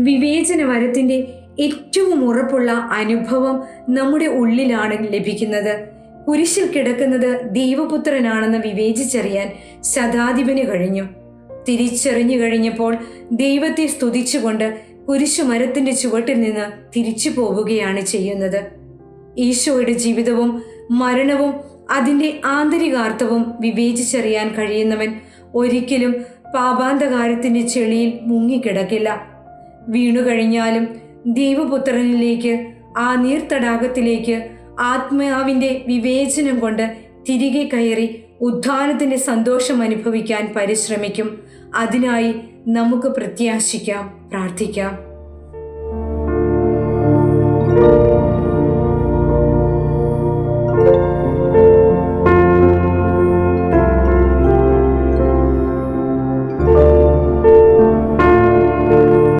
വിവേചന വരത്തിന്റെ ഏറ്റവും ഉറപ്പുള്ള അനുഭവം നമ്മുടെ ഉള്ളിലാണ് ലഭിക്കുന്നത്. കുരിശിൽ കിടക്കുന്നത് ദൈവപുത്രനാണെന്ന് വിവേചിച്ചറിയാൻ ശതാധിപന് കഴിഞ്ഞു. തിരിച്ചറിഞ്ഞു കഴിഞ്ഞപ്പോൾ ദൈവത്തെ സ്തുതിച്ചുകൊണ്ട് കുരിശു മരത്തിന്റെ ചുവട്ടിൽ നിന്ന് തിരിച്ചു പോവുകയാണ് ചെയ്യുന്നത്. ഈശോയുടെ ജീവിതവും മരണവും അതിന്റെ ആന്തരികാർത്ഥവും വിവേചിച്ചറിയാൻ കഴിയുന്നവൻ ഒരിക്കലും പാപാന്തകാരത്തിന്റെ ചെളിയിൽ മുങ്ങിക്കിടക്കില്ല. വീണുകഴിഞ്ഞാലും ദൈവപുത്രനിലേക്ക് ആ നീർത്തടാകത്തിലേക്ക് ആത്മാവിന്റെ വിവേചനം കൊണ്ട് തിരികെ കയറി ഉദ്ധാനത്തിന്റെ സന്തോഷം അനുഭവിക്കാൻ പരിശ്രമിക്കും. അതിനായി നമുക്ക് പ്രത്യാശിക്കാം പ്രാർത്ഥിക്കാം.